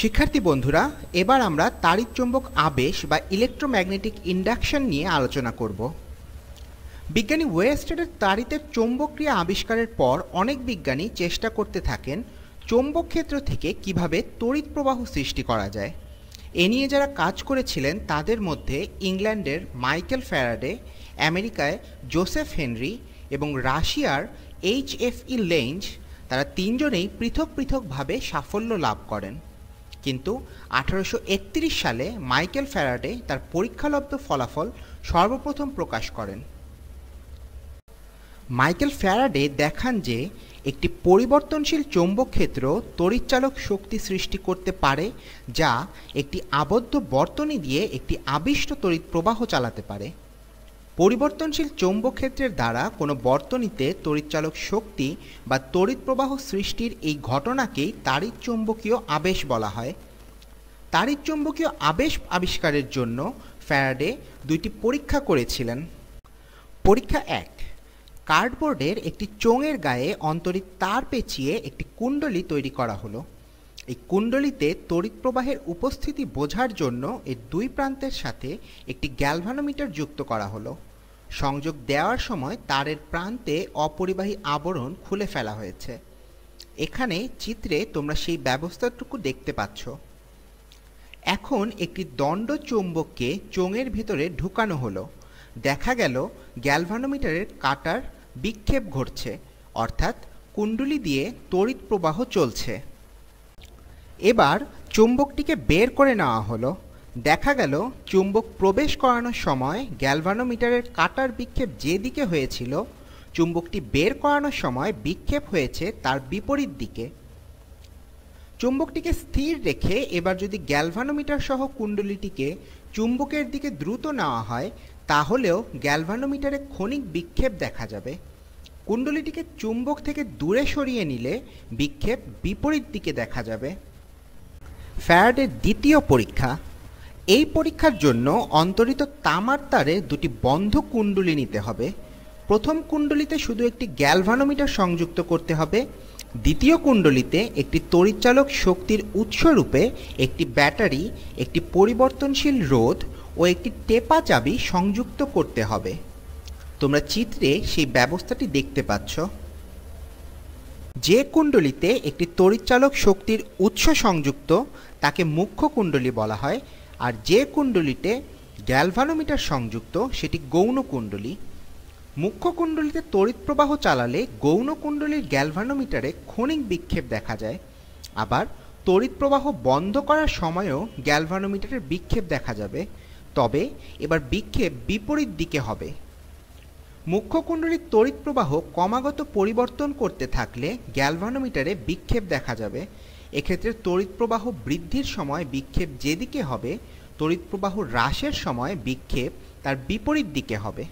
শিক্ষার্থী বন্ধুরা, এবার আমরা তাড়িৎচুম্বক আবেশ বা ইলেকট্রোম্যাগনেটিক ইন্ডাকশন নিয়ে আলোচনা করব। বিজ্ঞানী ওয়েস্টেডের তাড়িতের চৌম্বক ক্রিয়া আবিষ্কারের পর অনেক বিজ্ঞানী চেষ্টা করতে থাকেন চৌম্বক ক্ষেত্র থেকে কীভাবে তড়িৎ প্রবাহ সৃষ্টি করা যায়। এ নিয়ে যারা কাজ করেছিলেন, তাদের মধ্যে ইংল্যান্ডের মাইকেল ফ্যারাডে, আমেরিকায় জোসেফ হেনরি এবং রাশিয়ার এইচ এফ ই লেঞ্জ, তারা তিনজনেই পৃথক পৃথকভাবে সাফল্য লাভ করেন। কিন্তু আঠারোশো একত্রিশ সালে মাইকেল ফ্যারাডে তার পরীক্ষালব্ধ ফলাফল সর্বপ্রথম প্রকাশ করেন। মাইকেল ফ্যারাডে দেখান যে একটি পরিবর্তনশীল চৌম্বক ক্ষেত্র তড়িৎচালক শক্তি সৃষ্টি করতে পারে, যা একটি আবদ্ধ বর্তনী দিয়ে একটি আবিষ্ট তড়িৎ প্রবাহ চালাতে পারে। পরিবর্তনশীল চৌম্বক ক্ষেত্রের দ্বারা কোনো বর্তনীতে তড়িৎচালক শক্তি বা তড়িৎ প্রবাহ সৃষ্টির এই ঘটনাকেই তাড়িৎ চৌম্বকীয় আবেশ বলা হয়। তাড়িৎ চৌম্বকীয় আবেশ আবিষ্কারের জন্য ফ্যারাডে দুইটি পরীক্ষা করেছিলেন। পরীক্ষা এক, কার্ডবোর্ডের একটি চোঙের গায়ে অন্তরিত তার পেঁচিয়ে একটি কুণ্ডলী তৈরি করা হলো। এই কুণ্ডলিতে তড়িৎ প্রবাহের উপস্থিতি বোঝার জন্য এর দুই প্রান্তের সাথে একটি গ্যালভানোমিটার যুক্ত করা হলো। সংযোগ দেওয়ার সময় তারের প্রান্তে অপরিবাহী আবরণ খুলে ফেলা হয়েছে। এখানে চিত্রে তোমরা সেই ব্যবস্থাটুকু দেখতে পাচ্ছ। এখন একটি দণ্ড চৌম্বককে চোঙের ভিতরে ঢুকানো হলো। দেখা গেল, গ্যালভানোমিটারের কাটার বিক্ষেপ ঘটছে, অর্থাৎ কুণ্ডলি দিয়ে তড়িৎ প্রবাহ চলছে। এবার চুম্বকটিকে বের করে নেওয়া হলো। দেখা গেল, চুম্বক প্রবেশ করানোর সময় গ্যালভানোমিটারের কাটার বিক্ষেপ যেদিকে হয়েছিল, চুম্বকটি বের করানোর সময় বিক্ষেপ হয়েছে তার বিপরীত দিকে। চুম্বকটিকে স্থির রেখে এবার যদি গ্যালভানোমিটার সহ কুণ্ডলিটিকে চুম্বকের দিকে দ্রুত নেওয়া হয়, তাহলেও গ্যালভানোমিটারে ক্ষণিক বিক্ষেপ দেখা যাবে। কুণ্ডলিটিকে চুম্বক থেকে দূরে সরিয়ে নিলে বিক্ষেপ বিপরীত দিকে দেখা যাবে। ফ্যারাডের দ্বিতীয় পরীক্ষা এই পরীক্ষার জন্য অন্তরিত তামার তারে দুটি বন্ধ কুণ্ডলী নিতে হবে। প্রথম কুণ্ডলিতে শুধু একটি গ্যালভানোমিটার সংযুক্ত করতে হবে। দ্বিতীয় কুণ্ডলিতে একটি তড়িৎচালক শক্তির উৎসরূপে একটি ব্যাটারি, একটি পরিবর্তনশীল রোধ ও একটি টেপা চাবি সংযুক্ত করতে হবে। তোমরা চিত্রে সেই ব্যবস্থাটি দেখতে পাচ্ছ। যে কুণ্ডলিতে একটি তড়িৎচালক শক্তির উৎস সংযুক্ত, তাকে মুখ্য কুণ্ডলী বলা হয়। আর যে কুণ্ডলিতে গ্যালভানোমিটার সংযুক্ত, সেটি গৌণ কুণ্ডলী। মুখ্য কুণ্ডলিতে তড়িৎ প্রবাহ চালালে গৌণ কুণ্ডলীর গ্যালভানোমিটারে ক্ষণিক বিক্ষেপ দেখা যায়। আবার তড়িৎ প্রবাহ বন্ধ করার সময়ও গ্যালভানোমিটারের বিক্ষেপ দেখা যাবে। তবে এবার বিক্ষেপ বিপরীত দিকে হবে। মুখ্য কুণ্ডলীর তড়িৎ প্রবাহ ক্রমাগত পরিবর্তন করতে থাকলে গ্যালভানোমিটারে বিক্ষেপ দেখা যাবে। এক্ষেত্রে তড়িৎ প্রবাহ বৃদ্ধির সময় বিক্ষেপ যেদিকে হবে তড়িৎ প্রবাহ হ্রাসের সময় বিক্ষেপ তার বিপরীত দিকে হবে।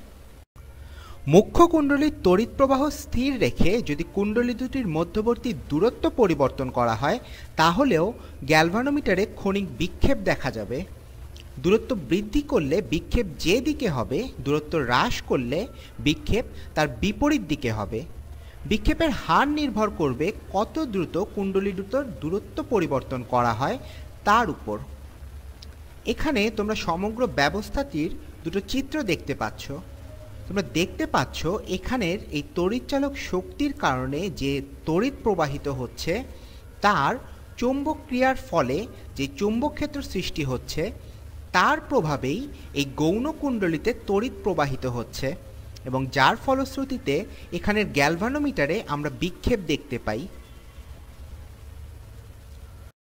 মুখ্য কুণ্ডলীর তড়িৎ প্রবাহ স্থির রেখে যদি কুণ্ডলী দুটির মধ্যবর্তী দূরত্ব পরিবর্তন করা হয়, তাহলেও গ্যালভানোমিটারে ক্ষণিক বিক্ষেপ দেখা যাবে। দূরত্ব বৃদ্ধি করলে বিক্ষেপ যে দিকে হবে, দূরত্ব হ্রাস করলে বিক্ষেপ তার বিপরীত দিকে হবে। বিক্ষেপের হার নির্ভর করবে কত দ্রুত কুণ্ডলী দুটোর দূরত্ব পরিবর্তন করা হয় তার উপর। এখানে তোমরা সমগ্র ব্যবস্থাটির দুটো চিত্র দেখতে পাচ্ছ। তোমরা দেখতে পাচ্ছ এখানের এই তড়িৎচালক শক্তির কারণে যে তড়িৎ প্রবাহিত হচ্ছে, তার চৌম্বক ক্রিয়ার ফলে যে চৌম্বক ক্ষেত্র সৃষ্টি হচ্ছে, তার প্রভাবেই এই গৌণ কুণ্ডলিতে তড়িৎ প্রবাহিত হচ্ছে। এবং যার ফলশ্রুতিতে এখানের গ্যালভানোমিটারে আমরা বিক্ষেপ দেখতে পাই।